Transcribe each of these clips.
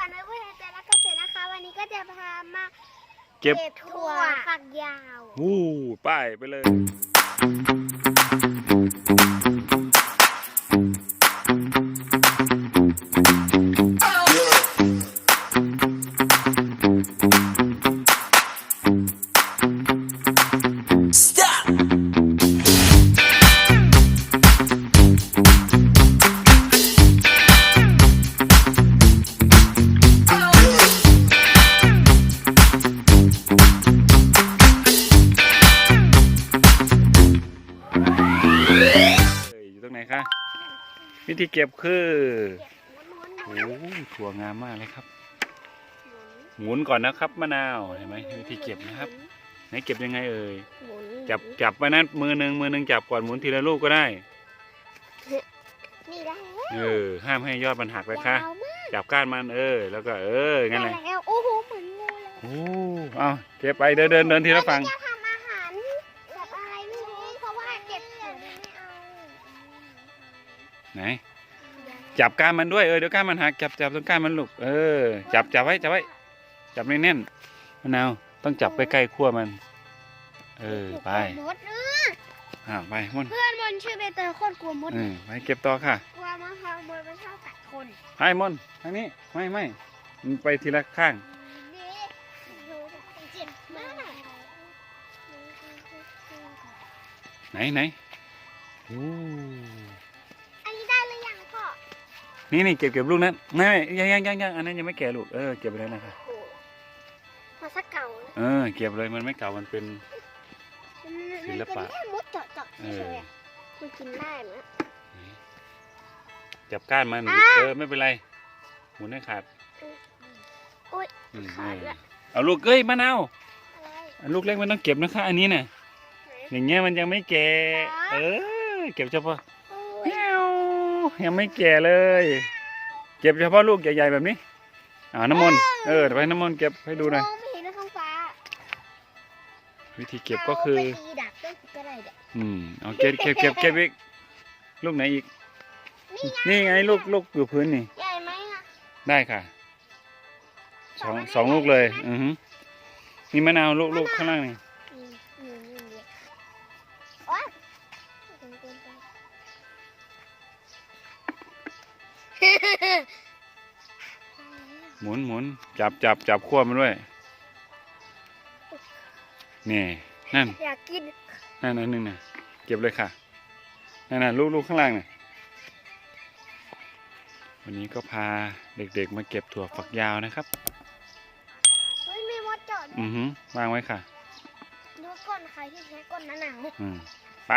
ฝันไว้ว่าจะรักเกษตรนะคะ วันนี้ก็จะพามาเก็บถั่วฝักยาว วู้ป้ายไปเลย วิธีเก็บคือหมุนหมุนโอ้ถั่วงามมากเลยครับหมุนหมุนก่อนนะครับมะนาวเห็นไหมวิธีเก็บนะครับไหนเก็บยังไงเอ่ยหมุนจับจับไว้นั้นมือหนึ่งมือหนึ่งจับก่อนหมุนทีละลูกก็ได้นี่ได้เออห้ามให้ยอดมันหักเลยค่ะยาวมากจับก้านมันเออ แล้วก็เอองั้นเลยได้แล้วโอ้โหเหมือนงูเลยโอ้เอาเก็บไปเดินเดินเดินทีละฝั่ง ไหน จับก้านมันด้วยเออเดี๋ยวก้านมันหักจับจับตรงก้านมันลูกเออ จับจับไว้จับไว้ จับแน่นๆมะนาวต้องจับใกล้ๆขั้วมัน เออไปมดเอออ่าไปม่อนเพื่อนมันชื่อเบเตอร์โคตรกลัวมดเออไปเก็บต่อค่ะกลัวมะพร้าวมดมันชอบกัดคนไปม่อนทางนี้ไม่ไม่มันไปทีละข้างนี่ดูเจ็บมากไหนไหนโอ้อั นี่นี่เก็บเก็บลูกนั้นไม่ไม่ยังยังยังยังอันนั้นยังไม่แก่ลูกเออเก็บไปเลยนะคะโอ้มาสักเก่านะเออเก็บเลยมันไม่เก่ามันเป็นศิลปะมันเป็นแค่มดเจาะๆเฉเอยอๆอะมันกินได้ไหมจับก้านมันอ่าเออไม่เป็นไรหมุนให้ขาดโอ๊ยอืมขาดละเอาลูกเอ้ยมะนาวอะไรอันลูกเล็กมันต้องเก็บนะคะอันนี้น่ะไหนอย่างเงี้ยมันยังไม่แก่อ๋อเออเก็บเฉพาะโอ้ยแมว ยังไม่แก่เลย เก็บเฉพาะลูกใหญ่ๆแบบนี้ อ่าน้ำมนต์เออเดี๋ยวไปน้ำมนต์เก็บให้ดูหน่อยมองไม่เห็นท้องฟ้า วิธีเก็บก็คือเาไปตีดักด้วยก็ได้เด็กอืมเอาเก็บเก็บเก็บเก็บอีกลูกไหนอีก นี่ไงลูกลูกอยู่พื้นนี่ใหญ่ไหมอะได้ค่ะสองสองลูกเลย อือฮึนี่มะนาวลูกลูกข้างล่างนี่นี่นี่ หมุนหมุนจับจับจับขั้วมันด้วย นี่ นั่น อยากกิน นั่นอันหนึงน่ะเก็บเลยค่ะ นั่นน่ะลูกลูกข้างล่างน่ะ วันนี้ก็พาเด็กๆมาเก็บถั่วฝักยาวนะครับ เฮ้ยมีมดเจาะด้วยอือฮึวางไว้ค่ะ ดูก้นใครที่ใช้ก้นหนาหนาวอืมไป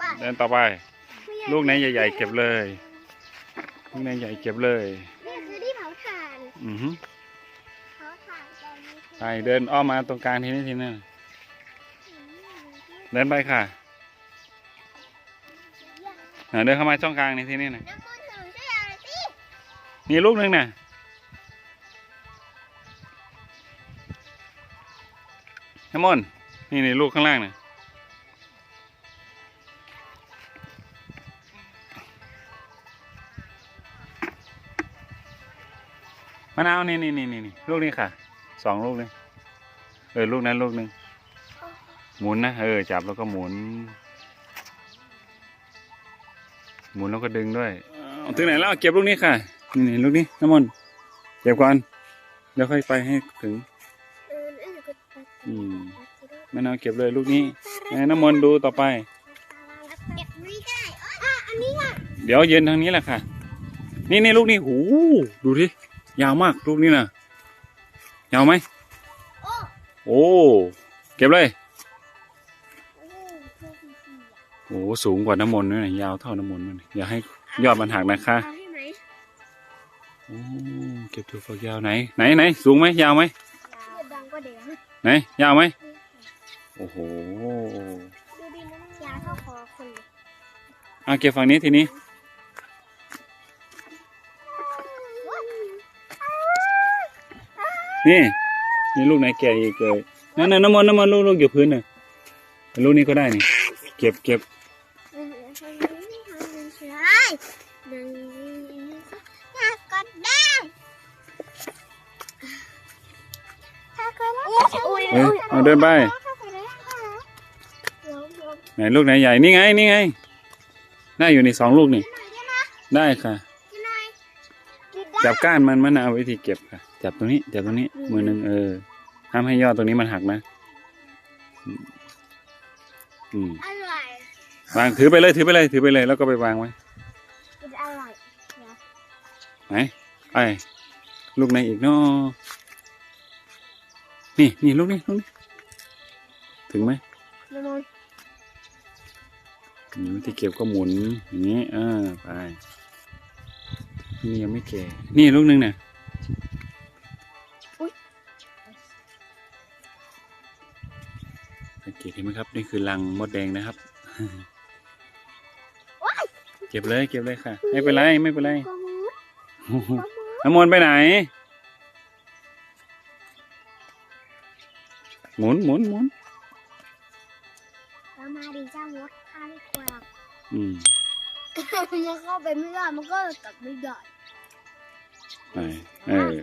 บ้าเดินต่อไป ลูกไหนใหญ่ๆเก็บเลย ลูกไหนใหญ่เก็บเลยนี่คือที่เผาถ่านอือฮึเผาถ่านตอนนี้ไปเดินอ้อมมาตรงกลางทีนี้ทีนึงเดินไปค่ะอะเดินเข้ามาช่องกลางในทีนี้นะน้ำมันถึงใช่อะไรสินี่ลูกหนึงน่ะน้ำมนต์นี่นี่ลูกข้างล่างน่ะ มะนาวนี่นี่นี่นี่นลูกนี้ค่ะสองลูกเลยเออลูกนั้นลูกหนึ่งหมุนนะเออจับแล้วก็หมุน หมุนแล้วก็ดึงด้วยเอาถึงไหนแล้วเก็บลูกนี้ค่ะนี่ลูกนี้น้ำมนต์เก็บก่อนเดี๋ยวค่อยไปให้ถึงอืมมะนาวเก็บเลยลูกนี้ให้น้ำมนต์ดูต่อไปเก็บไม่ได้อะอันนี้อะเดี๋ยวเย็นทางนี้แหละค่ะ นี่นี่ลูกนี้หูดูที่ ยาวมากลูกนี้นะยาวไหมโอ้โอ้เก็บเลยโอ้เพื่อนพี่อะโอ้สูงกว่าน้ำมนต์ด้วยนะยาวเท่าน้ำมนต์มันอย่าให้ยอดมันหักนะคะเอาให้ไหมโอ้เก็บถั่วฝักยาวไหนไหนไหนสูงไหมยาวไหมเลือดดังก็เดี๋ยวนะไหนยาวไหมโอ้โหดูดิมันยาวเท่าคอคนเลยเอาเก็บฝั่งนี้ทีนี้ นี่นี่ลูกไหนแก่อีกเลยนั่นน่ะน้ำมันต์น้ำมันต์ลูกลูกอยู่พื้นน่ะลูกนี้ก็ได้นี่เก็บเก็บใช่ดดังถ้าเคยแล้วอุ้ยเอ้ยเอาเดินไปไหนลูกไหนใหญ่นี่ไงนี่ไงน่าอยู่ในสองลูกนี่ ได้ค่ะ จับก้านมันมะนาววิธีเก็บค่ะ จับตรงนี้จับตรงนี้ มือหนึ่งเออห้ามให้ยอดตรงนี้มันหักนะ อืมอร่อยวางถือไปเลยถือไปเลยถือไปเลย แล้วก็ไปวางไว้กินอร่อยไหนไปลูกไหนอีกเนาะนี่นี่ลูกนี้ลูกนี้ถึงไหมละมุนอืมวิธีเก็บก็หมุนอย่างนี้อ่าไปนี่ยังไม่แก่นี่ลูกหนึงเนี่ย นไหมครับ นี่คือรังมดแดงนะครับ เก็บเลย เก็บเลยค่ะ ไม่เป็นไร ไม่เป็นไรกระมุดน้ำมนต์ไปไหน หมุนหมุนหมุนแล้วมาดีเจ้ามดข้าไม่กลัวหรอกอืมมันเข้าไปไม่ได้มันก็ตัดไม่ได้ไปเออ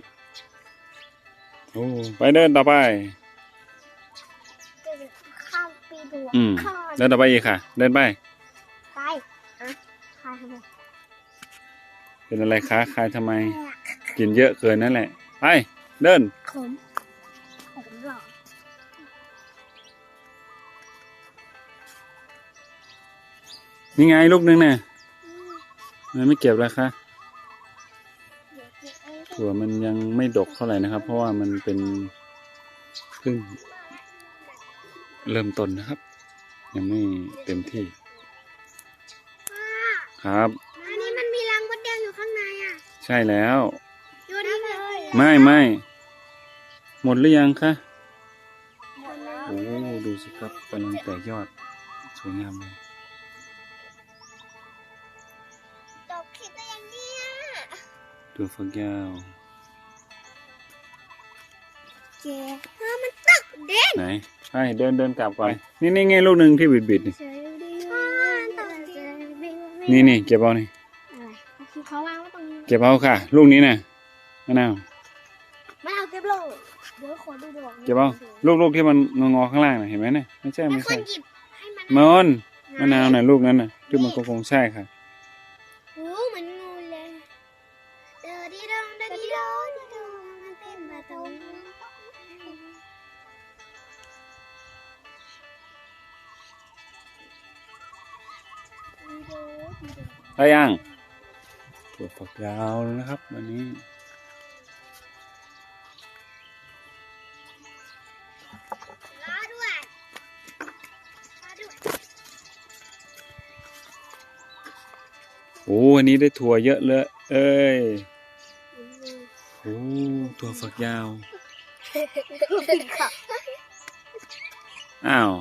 โอ้ไปเดินต่อไปจะ ข้ามปีดูอืม ข้ามเดินต่อไปอีกค่ะ เดินไป ไปอะข้ามไปเป็นอะไรคะคายทำไม กินเยอะเกินนั่นแหละ ไป เดิน ขมขมหรอนี่ไงลูกนึงเนี่ยมันไม่เก็บแล้วคะเดี๋ยวเก็บเองถั่วมันยังไม่ดกเท่าไหร่นะครับ เพราะว่ามันเป็นเพิ่ง เริ่มต้นนะครับ ยังไม่เต็มที่ ครับ อันนี้มันมีรังมดแดงอยู่ข้างในอะ ใช่แล้วอยู่นี่เลยไม่ไม่หมดหรือยังคะหมดแล้วโอ้ดูสิครับกำลังแตกยอด สวยงามเลยจบคลิปได้ยังเนี่ยตัวฝักยาวเจ๊เออมันตัก เด่นไหนไปเดินเดินกลับก่อน นี่นี่ไงลูกหนึ่งที่บิดบิดนี่นี่นี่เก็บเอานี่เขาวางไว้ตรงนี้เก็บเอาค่ะ ลูกนี้น่ะมะนาวม่เอาเก็บลงเดี๋ยวขอดูดอกเก็บเอาลูกลูกที่มันงอข้างล่างน่ะเห็นไหมเนี่ยไม่ใช่ไม่ใช่นหยิบให้มันมอนมะนาวน่ะลูกนั้นน่ะที่มันก็คงใช่ค่ะ ได้ยังตัวฝักยาวเลยนะครับ วันนี้ล้อด้วยล้อด้วยโอ้อันนี้ได้ถั่วเยอะเลย เอ้ย โอ้ตัวฝักยาวค่ะอ้าว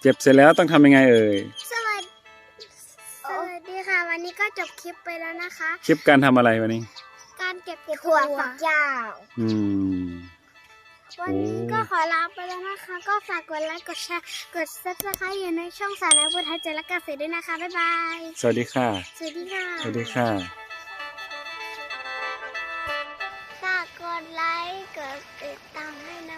เจ็บเสร็จแล้วต้องทำยังไงเอ่ย จบคลิปไปแล้วนะคะ คลิปการทำอะไรวันนี้ การเก็บถั่วฝักยาว อืม วันนี้ก็ขอลาไปแล้วนะคะ ก็ฝากกดไลค์กดแชร์กดซับสไครต์อยู่ในช่องสารนบุญทัศน์เจริญเกษตรด้วยนะคะ บ๊ายบาย สวัสดีค่ะ สวัสดีค่ะสวัสดีค่ะฝากกดไลค์กดติดตามให้นะ